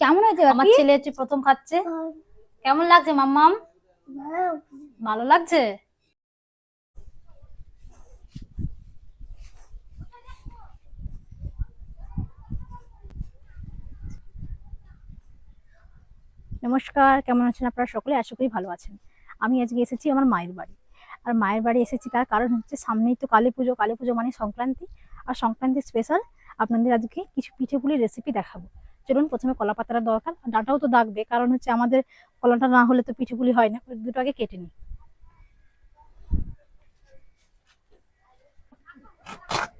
কেমন হয়েছে আমার ছেলে হচ্ছে প্রথম খাচ্ছে। কেমন লাগছে মাম্মাম? ভালো লাগছে? নমস্কার কেমন আছেন আপনারা সকলে? আশা করি ভালো আছেন। আমি আজকে এসেছি আমার মায়ের বাড়ি। আর মায়ের বাড়ি এসেছি তার কারণ হচ্ছে সামনেই তো কালী পুজো। কালী পুজো মানে সংক্রান্তি। আর সংক্রান্তি স্পেশাল আপনাদের আজকে কিছু পিঠেপুলির রেসিপি দেখাবো। চলুন প্রথমে কলা পাতাটা দরকার। ডাঁটাও তো দাগবে কারণ হচ্ছে আমাদের কলাটা না হলে তো পিঠেপুলি হয় না। দুটো আগে কেটে নিই।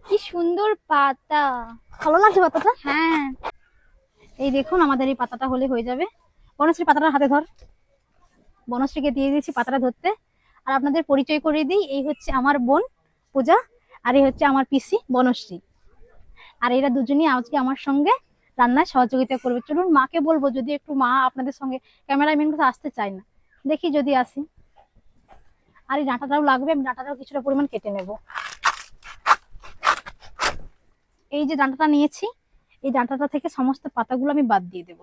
কি সুন্দর পাতা। ভালো লাগছে পাতাটা? হ্যাঁ। এই দেখুন আমাদের এই পাতাটা হলে হয়ে যাবে। বনশ্রী পাতাটা হাতে ধর। বনশ্রীকে দিয়ে দিয়েছি পাতাটা ধরতে। আর আপনাদের পরিচয় করে দিই এই হচ্ছে আমার বোন পূজা আর এই হচ্ছে আমার পিসি বনশ্রী। আর এরা দুজনই আজকে আমার সঙ্গে রান্নায় সহযোগিতা করবে। চলুন মাকে বলব যদি একটু মা আপনাদের সঙ্গে ক্যামেরাম্যান কোথাও আসতে চায় না। দেখি যদি আসি। আর এই ডাঁটাটাও লাগবে, আমি ডাঁটাটাও কিছুটা পরিমাণ কেটে নেব। এই যে ডাঁটাটা নিয়েছি, এই ডাঁটাটা থেকে সমস্ত পাতাগুলো আমি বাদ দিয়ে দেব।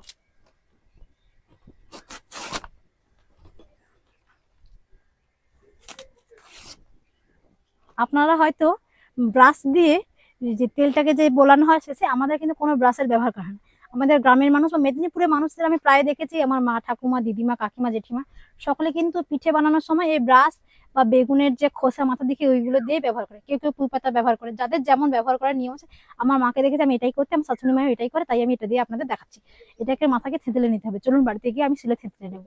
আপনারা হয়তো ব্রাশ দিয়ে যে তেলটাকে যে বোলানো হয় শেষে আমাদের কিন্তু কোনো ব্রাশের ব্যবহার করে না। আমাদের গ্রামের মানুষ বা মেদিনীপুরের মানুষদের আমি প্রায় দেখেছি, আমার মা, ঠাকুমা, দিদিমা, কাকিমা, জেঠিমা, সকলে কিন্তু পিঠে বানানোর সময় এই ব্রাশ বা বেগুনের যে খোসা মাথা দিকে ওইগুলো দিয়ে ব্যবহার করে। কেউ কেউ পুঁই পাতা ব্যবহার করে। যাদের যেমন ব্যবহার করার নিয়ম আছে, আমার মাকে দেখেছি আমি এটাই করতে আমার শাশুড়ি মাও এটাই করে, তাই আমি এটা দিয়ে আপনাদের দেখাচ্ছি। এটাকে মাথাকে থেঁতলে নিতে হবে। চলুন বাড়িতে গিয়ে আমি সিলে থেঁতলে নেব।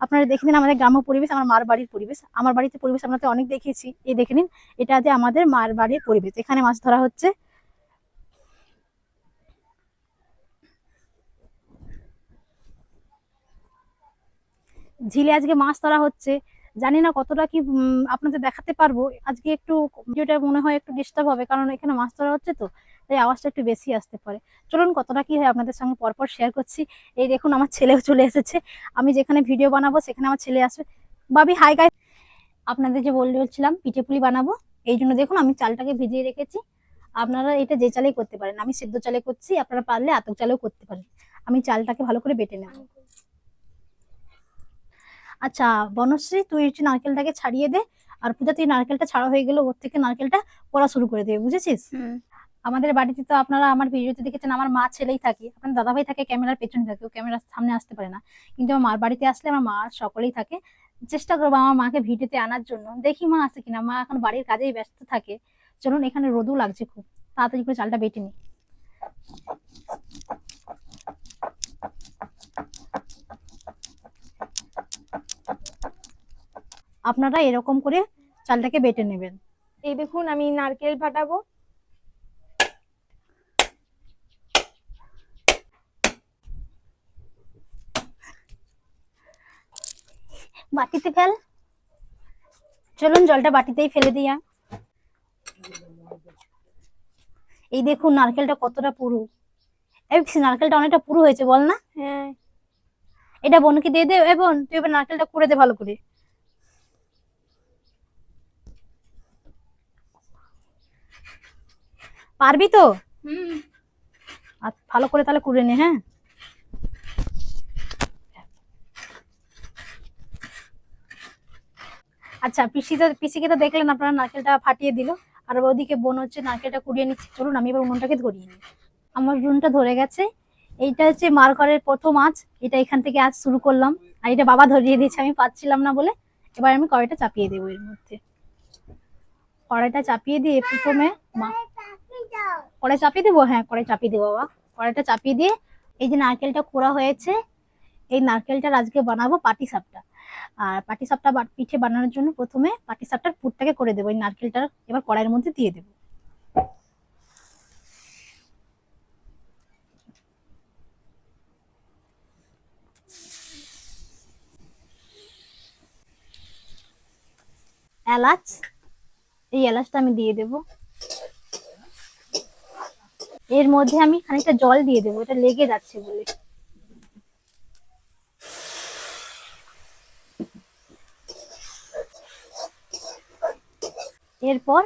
আপনারা দেখে নিন আমাদের গ্রাম্য পরিবেশ, আমার মার বাড়ির পরিবেশ। আমার বাড়িতে পরিবেশ আপনাদের অনেক দেখেছি। এই দেখে নিন এটা যে আমাদের মার বাড়ির পরিবেশ। এখানে মাছ ধরা হচ্ছে। ঝিলে আজকে মাছ ধরা হচ্ছে। জানি না কতটা কি আপনাদের দেখাতে পারব। আজকে একটু ভিডিওটা মনে হয় একটু ডিস্টার্ব হবে, কারণ এখানে মাছ ধরা হচ্ছে তো, তাই আওয়াজটা একটু বেশি আসতে পারে। চলুন কতটা কি হয় আপনাদের সঙ্গে পরপর শেয়ার করছি। এই দেখুন আমার ছেলেও চলে এসেছে। আমি যেখানে ভিডিও বানাবো, সেখানে আমার ছেলে আসবে। বাবি হাই গাই আপনাদের যে বল বলছিলাম, পিঠে পুলি বানাবো। এই জন্য দেখুন আমি চালটাকে ভিজিয়ে রেখেছি। আপনারা এটা যে চালেই করতে পারেন। আমি সিদ্ধ চালে করছি, আপনারা পারলে আতক চালেও করতে পারেন। আমি চালটাকে ভালো করে বেটে নেব। আচ্ছা বনশ্রী তুই হচ্ছে নারকেলটাকে ছাড়িয়ে দে। আর পূজা তুই নারকেলটা ছাড়া হয়ে গেলে ওর থেকে নারকেলটা পড়া শুরু করে দেবে বুঝেছিস? আমাদের বাড়িতে তো আপনারা আমার ভিডিওতে দেখেছেন আমার মা ছেলেই থাকে। আপনার দাদাভাই থাকে ক্যামেরার পেছনে থাকে ও ক্যামেরার সামনে আসতে পারে না। কিন্তু আমার মার বাড়িতে আসলে আমার মা সকলেই থাকে। চেষ্টা করব আমার মাকে ভিডিওতে আনার জন্য। দেখি মা আসে কিনা। মা এখন বাড়ির কাজেই ব্যস্ত থাকে। চলুন এখানে রোদও লাগছে খুব। তাড়াতাড়ি করে চালটা বেটে নি। আপনারা এরকম করে চালটাকে বেটে নেবেন। এই দেখুন আমি নারকেল ফাটাবো। বাটিতে ফেল। চলুন জলটা বাটিতেই ফেলে দিয়া। এই দেখুন নারকেলটা কতটা পুরু। এই নারকেলটা অনেকটা পুরু হয়েছে বল না। হ্যাঁ। এটা বোনকে দিয়ে দে এ বোন তুই এবার নারকেলটা করে দে ভালো করে। পারবি তো? আর ভালো করে তাহলে কুড়ে নে হ্যাঁ? আচ্ছা পিসি তো পিসিকে তো দেখলেন আপনারা নারকেলটা ফাটিয়ে দিল। আর ওদিকে বোন হচ্ছে নারকেলটা কুড়িয়ে নিচ্ছে। চলুন আমি এবার উনুনটাকে ধরিয়ে নিই। আমার উনুনটা ধরে গেছে। এইটা হচ্ছে মার ঘরের প্রথম আঁচ। এটা এখান থেকে আজ শুরু করলাম। আর এটা বাবা ধরিয়ে দিয়েছে আমি পাচ্ছিলাম না বলে। এবার আমি কড়াইটা চাপিয়ে দেবো এর মধ্যে। কড়াইটা চাপিয়ে দিয়ে প্রথমে মা কড়াই চাপিয়ে দেবো? হ্যাঁ কড়াই চাপিয়ে দেবো বাবা। কড়াইটা চাপিয়ে দিয়ে এই যে নারকেলটা কোড়া হয়েছে, এই নারকেলটার আজকে বানাবো পাটি সাপটা। আর পাটি সাপটা পিঠে বানানোর জন্য প্রথমে পাটি সাপটার পুরটাকে করে দেবো, এই নারকেলটা এবার কড়াইয়ের মধ্যে দিয়ে দেবো। এলাচ, এই এলাচটা আমি দিয়ে দেবো। এর মধ্যে আমি খানিকটা জল দিয়ে দেবো, এটা লেগে যাচ্ছে বলে। এরপর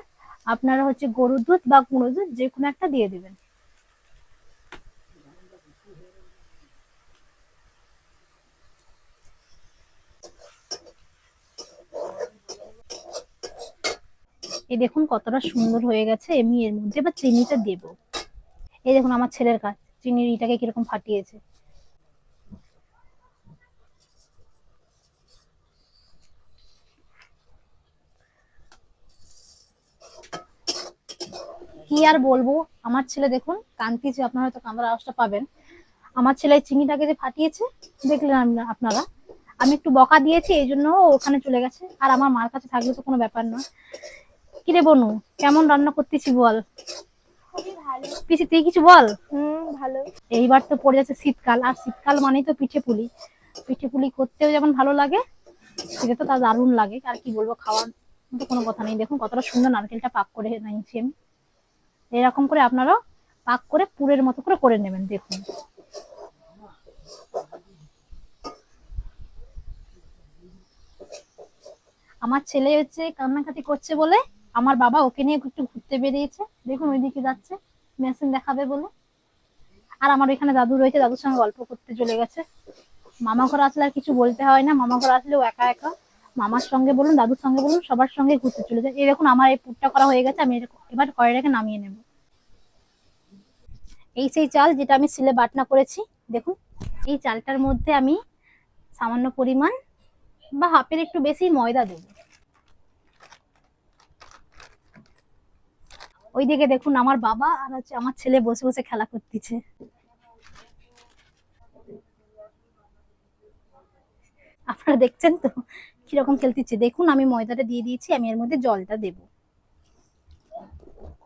আপনারা হচ্ছে গরুর দুধ বা কুড়ো দুধ যে কোনো একটা দিয়ে দেবেন। এই দেখুন কতটা সুন্দর হয়ে গেছে, আমি এর মধ্যে বা চিনিটা দেবো। এই দেখুন আমার ছেলের কাজ চিনির ইটাকে কীরকম ফাটিয়েছে। কি আর বলব? আমার ছেলে দেখুন কান্তিছে আপনারা হয়তো কান্দার আওয়াজটা পাবেন, আমার ছেলে চিনিটাকে যে ফাটিয়েছে, দেখলেন আপনারা। আমি একটু বকা দিয়েছি, এই জন্য ওখানে চলে গেছে। আর আমার মার কাছে থাকলে তো কোনো ব্যাপার নয়। কিরে বনু, কেমন রান্না করতেছি বল? পিসি তুই কিছু বল? হুম ভালো। এইবার তো পড়ে যাচ্ছে শীতকাল আর শীতকাল মানেই তো পিঠে পুলি। পিঠে পুলি করতেও যেমন ভালো লাগে সেটা তো তার দারুণ লাগে আর কি বলব খাওয়ার মতো কোনো কথা নেই। দেখুন কতটা সুন্দর নারকেলটা পাক করে নিয়েছি আমি। এরকম করে আপনারাও পাক করে পুরের মতো করে করে নেবেন দেখুন। আমার ছেলে হচ্ছে কান্নাকাটি করছে বলে আমার বাবা ওকে নিয়ে একটু ঘুরতে বেরিয়েছে। দেখুন ওইদিকে যাচ্ছে। মেশিন দেখাবে বলে আর আমার এখানে দাদু রয়েছে, দাদুর সঙ্গে গল্প করতে চলে গেছে। মামা ঘর আসলে আর কিছু বলতে হয় না, মামা ঘর আসলেও একা একা। মামার সঙ্গে বলুন, দাদুর সঙ্গে বলুন, সবার সঙ্গে ঘুরতে চলে যায়। দেখুন, আমার এই পুরটা করা হয়ে গেছে, আমি এবার কড়াইটাকে নামিয়ে নেব। এই সেই চাল যেটা আমি সিলে বাটনা করেছি, দেখুন, এই চালটার মধ্যে আমি সামান্য পরিমাণ বা হাফের একটু বেশি ময়দা দেব। ওইদিকে দেখুন আমার বাবা আর হচ্ছে আমার ছেলে বসে বসে খেলা করতেছে। আপনারা দেখছেন তো? কীরকম খেলতেছে দেখুন আমি ময়দাটা দিয়ে দিয়েছি আমি এর মধ্যে জলটা দেব।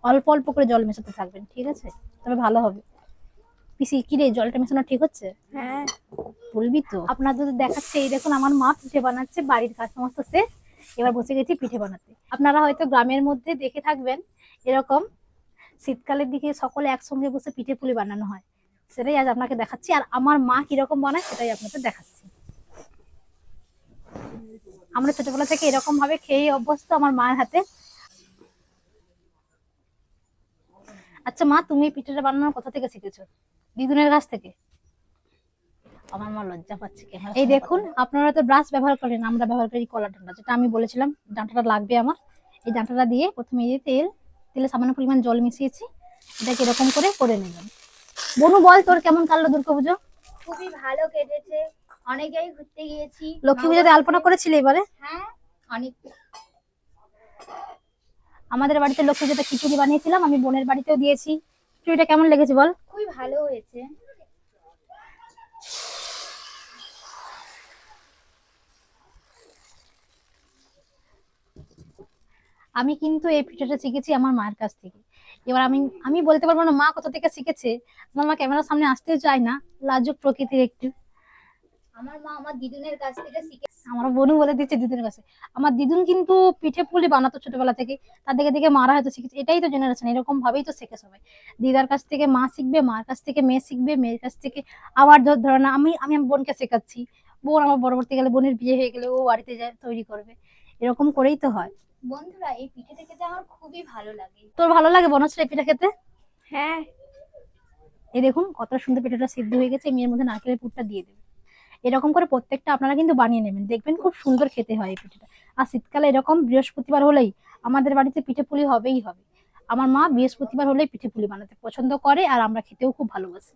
অল্প অল্প করে জল মেশাতে থাকবেন ঠিক আছে? তবে ভালো হবে। পিসি কি রে জলটা মেশানো ঠিক হচ্ছে? হ্যাঁ। বলবি তো। আপনাদের দেখাচ্ছে এই দেখুন আমার মা পিঠে বানাচ্ছে বাড়ির কাজ সমস্ত শেষ। এবার বসে গেছি পিঠে বানাতে। আপনারা হয়তো গ্রামের মধ্যে দেখে থাকবেন এরকম শীতকালের দিকে সকলে একসঙ্গে বসে পিঠে পুলি বানানো হয়। সেটাই আজ আপনাকে দেখাচ্ছি, আর আমার মা কীরকম বানায় সেটাই আপনাদের দেখাচ্ছি। আমরা ছোটবেলা থেকে এরকম ভাবে খেয়ে অভ্যস্ত আমার মায়ের হাতে। আচ্ছা মা, তুমি পিঠেটা বানানোর কোথা থেকে শিখেছো, দিদুনের কাছ থেকে? আমার মা লজ্জা পাচ্ছে কেন এই দেখুন আপনারা তো ব্রাশ ব্যবহার করেন আমরা ব্যবহার করি কলা ডাঁটা যেটা আমি বলেছিলাম ডাঁটাটা লাগবে আমার। এই ডাঁটাটা দিয়ে প্রথমে এই তেল তেলে সামান্য পরিমাণ জল মিশিয়েছি এটাকে এরকম করে করে নেবেন। বনু বল তোর কেমন কাটলো দুর্গাপুজো? খুবই ভালো কেটেছে অনেক জায়গায় ঘুরতে গিয়েছি। লক্ষ্মী পুজোতে আলপনা করেছিলে এবারে? হ্যাঁ অনেক। আমাদের বাড়িতে লক্ষ্মী পুজোতে খিচুড়ি বানিয়েছিলাম আমি বোনের বাড়িতেও দিয়েছি। খিচুড়িটা কেমন লেগেছে বল? খুবই ভালো হয়েছে। আমি কিন্তু এই পিঠাটা শিখেছি আমার মায়ের কাছ থেকে। এবার আমি আমি বলতে পারব না মা কোথা থেকে শিখেছে আমার মা ক্যামেরার সামনে আসতেও চায় না লাজুক প্রকৃতির একটু। আমার মা আমার দিদুনের কাছ থেকে শিখে আমার বোনও বলে দিচ্ছে দিদুনের কাছে। আমার দিদুন কিন্তু পিঠে পুলি বানাতো ছোটবেলা থেকে তার দেখে মারা হয়তো শিখেছে। এটাই তো জেনারেশন এরকম ভাবেই তো শেখে সবাই। দিদার কাছ থেকে মা শিখবে মার কাছ থেকে মেয়ে শিখবে মেয়ের কাছ থেকে আবার ধর ধরো না আমি আমি আমার বোনকে শেখাচ্ছি। বোন আমার পরবর্তী গেলে বোনের বিয়ে হয়ে গেলে ও বাড়িতে যায় তৈরি করবে। এরকম করেই তো হয়। বন্ধুরা এই পিঠেটা খেতে আমার খুবই ভালো লাগে। তোর ভালো লাগে বনশ্রী এই পিঠা খেতে? হ্যাঁ। এই দেখুন কত সুন্দর পিঠাটা সিদ্ধ হয়ে গেছে মেয়ের এর মধ্যে নারকেলের পুরটা দিয়ে দেবো। এরকম করে প্রত্যেকটা আপনারা কিন্তু বানিয়ে নেবেন। দেখবেন খুব সুন্দর খেতে হয় এই পিঠাটা। আর শীতকালে এরকম বৃহস্পতিবার হলেই আমাদের বাড়িতে পিঠে পুলি হবেই হবে। আমার মা বৃহস্পতিবার হলেই পিঠে পুলি বানাতে পছন্দ করে আর আমরা খেতেও খুব ভালোবাসি।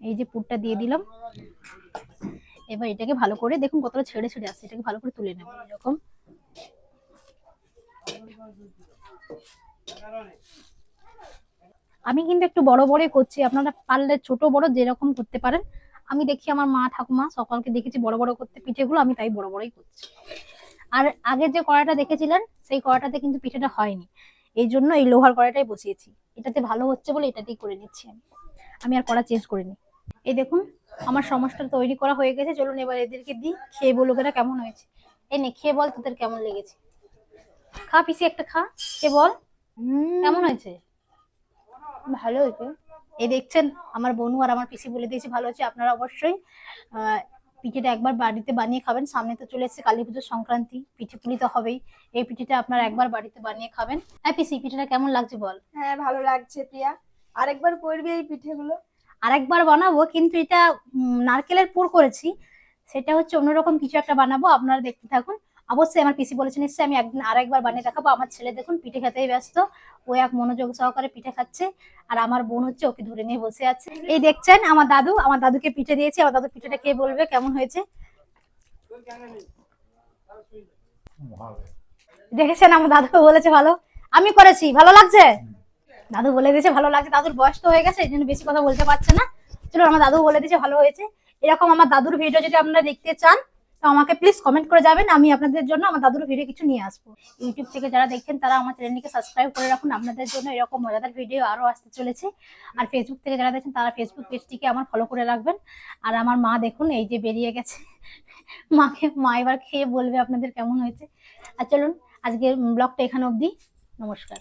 এই যে পুরটা দিয়ে দিলাম। এবার এটাকে ভালো করে দেখুন কতটা ছেড়ে ছেড়ে আসছে, এটাকে ভালো করে তুলে নেব এরকম। আমি কিন্তু একটু বড় বড়ই করছি, আপনারা পারলে ছোট বড় যেরকম করতে পারেন। আমি দেখি আমার মা ঠাকুমা সকালকে দেখেছি বড় বড় করতে, পিঠেগুলো আমি তাই বড় বড়ই করছি। আর আগে যে কড়াটা দেখেছিলেন, সেই কড়াটাতে কিন্তু পিঠেটা হয়নি। এই জন্য এই লোহার কড়াটাই বসিয়েছি। এটাতে ভালো হচ্ছে বলে এটাতেই করে নিচ্ছি আমি। আমি আর কড়া চেঞ্জ করিনি। এই দেখুন আমার সমস্যাটা তৈরি করা হয়ে গেছে চলুন এবার এদেরকে দিই খেয়ে বলুক এটা কেমন হয়েছে। এই নে খেয়ে বল তোদের কেমন লেগেছে। খা পিসি একটা খা খেয়ে বল। কেমন হয়েছে? ভালো হয়েছে। এই দেখছেন আমার বনু আর আমার পিসি বলে দিয়েছে ভালো হয়েছে আপনারা অবশ্যই আহ, পিঠেটা একবার বাড়িতে বানিয়ে খাবেন। সামনে তো চলে এসেছে কালী পুজোর সংক্রান্তি পিঠে পুলি তো হবেই। এই পিঠেটা আপনারা একবার বাড়িতে বানিয়ে খাবেন। হ্যাঁ পিসি পিঠেটা কেমন লাগছে বল? হ্যাঁ ভালো লাগছে প্রিয়া। আরেকবার করবি এই পিঠেগুলো? আরেকবার বানাবো, কিন্তু এটা নারকেলের পুর করেছি। সেটা হচ্ছে অন্যরকম কিছু একটা বানাবো, আপনারা দেখতে থাকুন। অবশ্যই আমার পিসি বলেছে নিশ্চয়ই আমি একদিন আরেকবার বানিয়ে দেখাবো। আমার ছেলে দেখুন, পিঠে খেতেই ব্যস্ত। ও এক মনোযোগ সহকারে পিঠে খাচ্ছে। আর আমার বোন হচ্ছে, ওকে ধরে নিয়ে বসে আছে। এই দেখছেন, আমার দাদু, আমার দাদুকে পিঠে দিয়েছি। আমার দাদু পিঠেটা কে বলবে, কেমন হয়েছে? দেখেছেন, আমার দাদু বলেছে ভালো? আমি করেছি, ভালো লাগছে? দাদু বলে দিয়েছে, ভালো লাগছে। দাদুর বয়স তো হয়ে গেছে, এই জন্য বেশি কথা বলতে পারছে না। চলো, আমার দাদু বলে দিয়েছে, ভালো হয়েছে। এরকম আমার দাদুর ভিডিও যদি আপনারা দেখতে চান, তো আমাকে প্লিজ কমেন্ট করে যাবেন, আমি আপনাদের জন্য আমার দাদুর ভিডিও কিছু নিয়ে আসব। ইউটিউব থেকে যারা দেখছেন, তারা আমার চ্যানেলটিকে সাবস্ক্রাইব করে রাখুন। আপনাদের জন্য এরকম মজাদার ভিডিও আরও আসতে চলেছে। আর ফেসবুক থেকে যারা দেখছেন, তারা ফেসবুক পেজটিকে আমার ফলো করে রাখবেন। আর আমার মা দেখুন, এই যে বেরিয়ে গেছে। মাকে, মা এবার খেয়ে বলবে আপনাদের কেমন হয়েছে। আর চলুন, আজকের ব্লগটা এখানে অবধি। নমস্কার।